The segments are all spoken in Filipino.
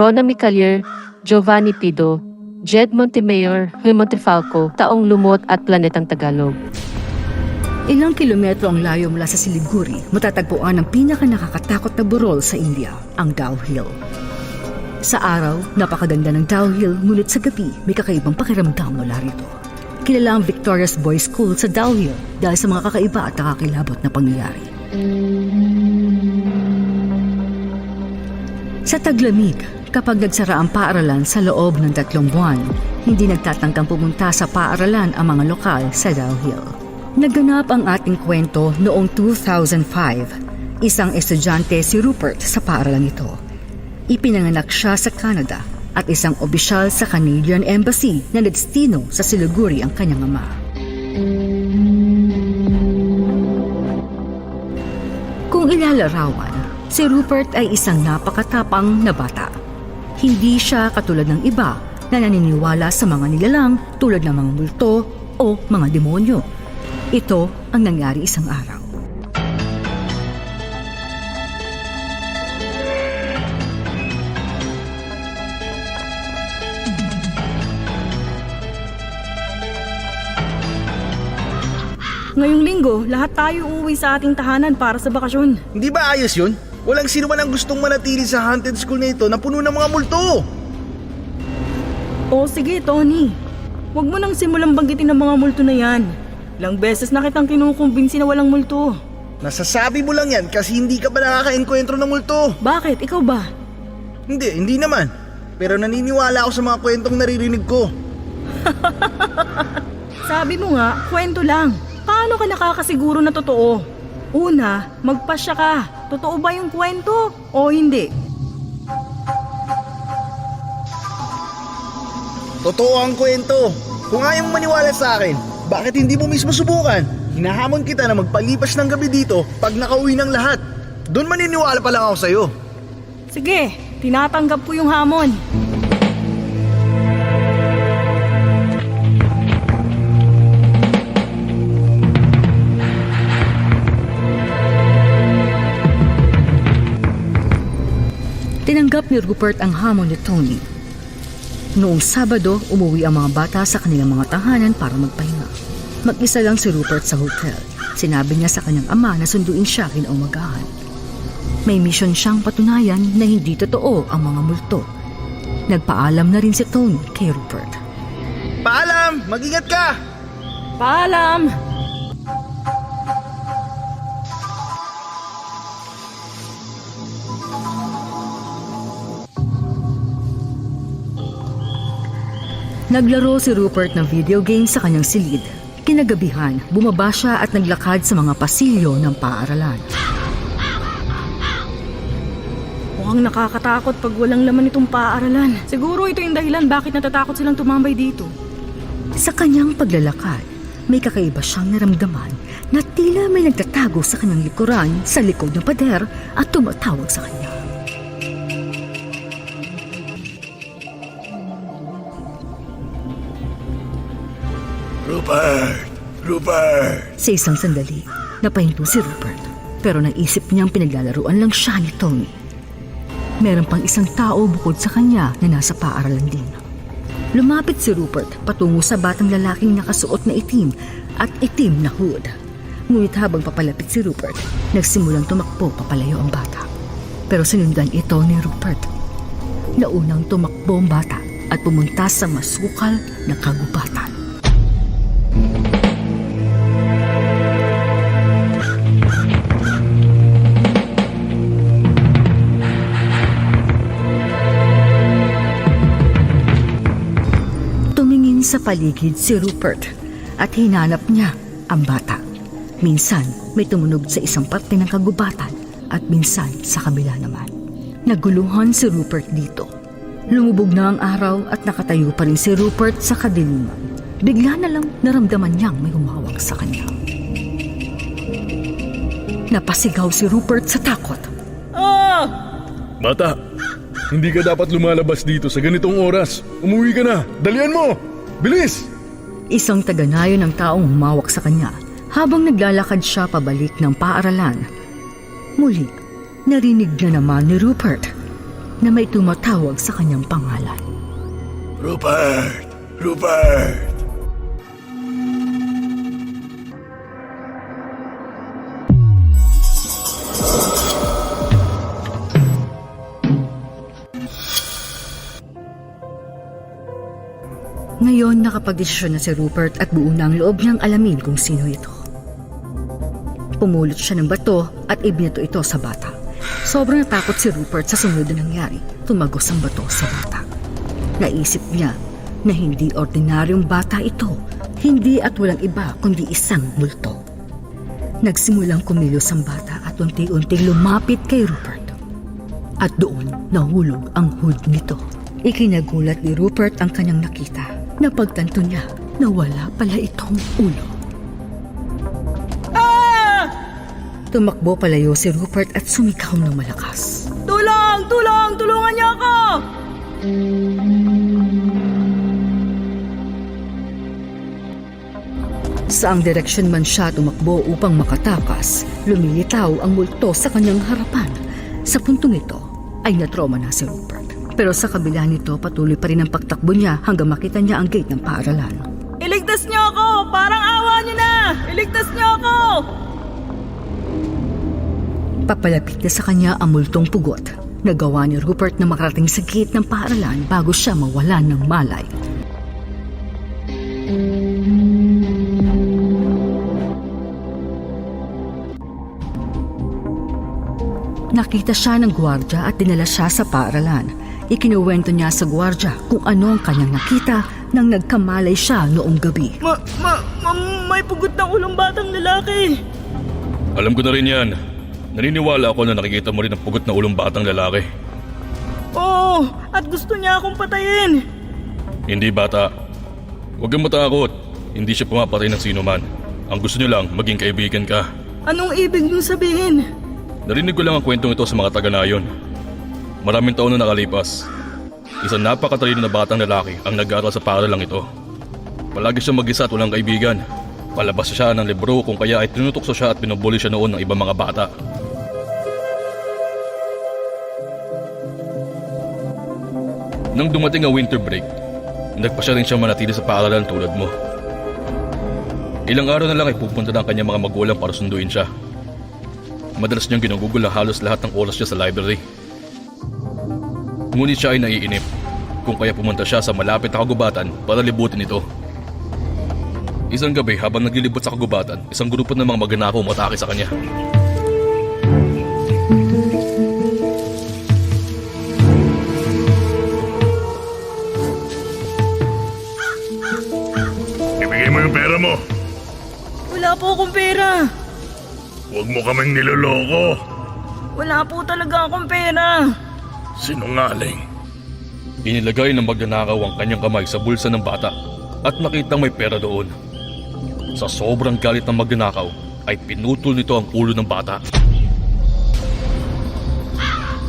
Rona Micalier, Giovanni Pido, Jed Montemayor, Huy Montefalco, Taong Lumot at Planetang Tagalog. Ilang kilometro ang layo mula sa Siliguri, matatagpuan ang pinaka nakakatakot na burol sa India, ang Dow Hill. Sa araw, napakaganda ng Dow Hill, ngunit sa gabi, may kakaibang pakiramdam mula rito. Kilala ang Victoria's Boys School sa Dow Hill dahil sa mga kakaiba at nakakilabot na pangyayari. Sa taglamig, kapag nagsara ang paaralan sa loob ng tatlong buwan, hindi nagtatangkang pumunta sa paaralan ang mga lokal sa Dow Hill. Naganap ang ating kwento noong 2005. Isang estudyante si Rupert sa paaralan ito. Ipinanganak siya sa Canada at isang opisyal sa Canadian Embassy na nadestino sa Siliguri ang kanyang ama. Kung ilalarawan, si Rupert ay isang napakatapang na bata. Hindi siya katulad ng iba na naniniwala sa mga nilalang tulad ng mga multo o mga demonyo. Ito ang nangyari isang araw. Ngayong linggo, lahat tayo uuwi sa ating tahanan para sa bakasyon. Hindi ba ayos yun? Walang sino man ang gustong manatili sa haunted school na ito na puno ng mga multo. O sige, Tony. Huwag mo nang simulang banggitin ang mga multo na yan. Ilang beses na kitang kinukumbinsi na walang multo. Nasasabi mo lang yan kasi hindi ka ba nakaka-enkwentro ng multo? Bakit? Ikaw ba? Hindi, hindi naman. Pero naniniwala ako sa mga kwentong naririnig ko. Sabi mo nga, kwento lang. Paano ka nakakasiguro na totoo? Una, magpasya ka. Totoo ba yung kwento o hindi? Totoo ang kwento. Kung ayaw mo maniwala sa akin, bakit hindi mo mismo subukan? Hinahamon kita na magpalipas ng gabi dito pag nakauwi ng lahat. Doon maniniwala pa lang ako sa'yo. Sige, tinatanggap ko yung hamon. Tinanggap ni Rupert ang hamon ni Tony. Noong Sabado, umuwi ang mga bata sa kanilang mga tahanan para magpahinga. Mag-isa lang si Rupert sa hotel. Sinabi niya sa kanyang ama na sunduin siya kinaumagahan. May misyon siyang patunayan na hindi totoo ang mga multo. Nagpaalam na rin si Tony kay Rupert. Paalam! Mag-ingat ka! Paalam! Naglaro si Rupert ng video game sa kanyang silid. Kinagabihan, bumaba siya at naglakad sa mga pasilyo ng paaralan. Mukhang nakakatakot pag walang laman itong paaralan. Siguro ito yung dahilan bakit natatakot silang tumambay dito. Sa kanyang paglalakad, may kakaiba siyang naramdaman na tila may nagtatago sa kanyang likuran sa likod ng pader at tumatawag sa kanya. Rupert! Rupert! Sa isang sandali, napahinto si Rupert pero naisip niyang pinaglalaruan lang siya ni Tony. Meron pang isang tao bukod sa kanya na nasa paaralan din. Lumapit si Rupert patungo sa batang lalaking nakasuot na itim at itim na hood. Ngunit habang papalapit si Rupert, nagsimulang tumakbo papalayo ang bata. Pero sinundan ito ni Rupert. Naunang tumakbo ang bata at pumunta sa masukal na kagubatan. Tumingin sa paligid si Rupert at hinanap niya ang bata. Minsan may tumunog sa isang parte ng kagubatan at minsan sa kabila naman. Naguluhan si Rupert dito. Lumubog na ang araw at nakatayo pa rin si Rupert sa kadiliman. Bigla na lang naramdaman niyang may humawak sa kanya. Napasigaw si Rupert sa takot. Ah! Bata, hindi ka dapat lumalabas dito sa ganitong oras. Umuwi ka na. Dalian mo! Bilis! Isang taganayo ng taong humawak sa kanya habang naglalakad siya pabalik ng paaralan. Muli, narinig na naman ni Rupert na may tumatawag sa kanyang pangalan. Rupert! Rupert! Nakapagdesisyon na si Rupert at buo na ang loob niyang alamin kung sino ito. Pumulot siya ng bato at ibinato ito sa bata. Sobrang natakot si Rupert sa sunod na nangyari. Tumagos ang bato sa bata. Naisip niya na hindi ordinaryong bata ito, hindi at walang iba kundi isang multo. Nagsimulang kumilos ang bata at unti-unting lumapit kay Rupert. At doon nahulog ang hood nito. Ikinagulat ni Rupert ang kanyang nakita. Napagtanto niya na wala pala itong ulo. Ah! Tumakbo palayo si Rupert at sumikaw ng malakas. Tulong! Tulong! Tulungan niyo ako! Saang direksyon man siya tumakbo upang makatakas, lumilitaw ang multo sa kanyang harapan. Sa puntong ito ay natroma na si Rupert. Pero sa kabila nito patuloy pa rin ang pagtakbo niya hanggang makita niya ang gate ng paaralan. Iligtas niyo ako! Parang awa niyo na! Iligtas niyo ako! Papalapit na sa kanya ang multong pugot. Nagawa ni Rupert na makarating sa gate ng paaralan bago siya mawalan ng malay. Nakita siya ng gwardya at dinala siya sa paaralan. Ikinuwento niya sa gwardya kung ano ang kanyang nakita nang nagkamalay siya noong gabi. Ma, ma, ma, may pugot ng ulong batang lalaki. Alam ko na rin yan. Naniniwala ako na nakikita mo rin ang pugot na ulong batang lalaki. Oo, at gusto niya akong patayin. Hindi bata. Huwag kang matakot. Hindi siya pumapatay ng sino man. Ang gusto niya lang, maging kaibigan ka. Anong ibig niyong sabihin? Narinig ko lang ang kwentong ito sa mga taga-nayon. Maraming taon na nakalipas. Isang napakatalino na batang lalaki ang nag-aaral sa paaralang ito. Palagi siya mag-isa at walang kaibigan. Palabas siya ng libro kung kaya ay tinutokso siya at pinubuli siya noon ng ibang mga bata. Nang dumating ang winter break, nagpasya rin siya manatili sa paaralan tulad mo. Ilang araw na lang ay pupunta ng kanyang mga magulang para sunduin siya. Madalas niyang ginugugol halos lahat ng oras niya sa library. Ngunit siya ay naiinip kung kaya pumunta siya sa malapit na kagubatan para libutin ito. Isang gabi habang naglilibot sa kagubatan, isang grupo ng mga magnanakaw umatake sa kanya. Ibigay mo yung pera mo. Wala po akong pera. Huwag mo kaming niloloko. Wala po talaga akong pera. Sinungaling. Inilagay ng magnanakaw ang kanyang kamay sa bulsa ng bata at nakitang may pera doon. Sa sobrang galit ng magnanakaw ay pinutol nito ang ulo ng bata.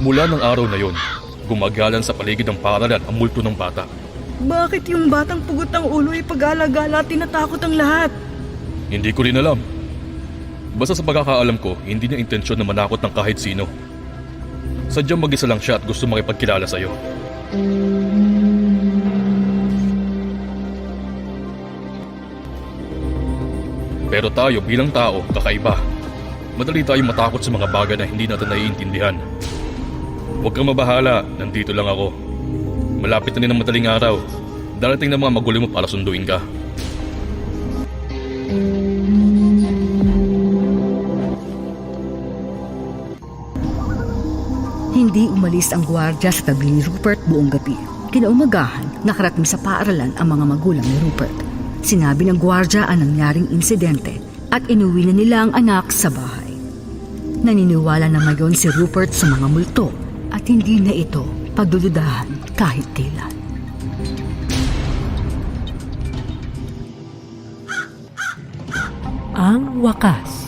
Mula ng araw na yon, gumagalan sa paligid ng paralan ang multo ng bata. Bakit yung batang pugot ng ulo ay pag-alagala at tinatakot ang lahat? Hindi ko rin alam. Basta sa pagkakaalam ko, hindi niya intensyon na manakot ng kahit sino. Sadyang mag-isa lang siya at gusto makipagkilala sa'yo. Pero tayo bilang tao, kakaiba. Madali tayong matakot sa mga bagay na hindi natin naiintindihan. Huwag kang mabahala, nandito lang ako. Malapit na rin ang madaling araw. Darating na mga magulo mo para sunduin ka. Hindi umalis ang gwardya sa tabi ni Rupert buong gabi. Kinaumagahan, nakarating sa paaralan ang mga magulang ni Rupert. Sinabi ng gwardya ang nangyaring insidente at inuwi na nila ang anak sa bahay. Naniniwala na ngayon si Rupert sa mga multo at hindi na ito pagdududahan kahit kailan. Ang wakas.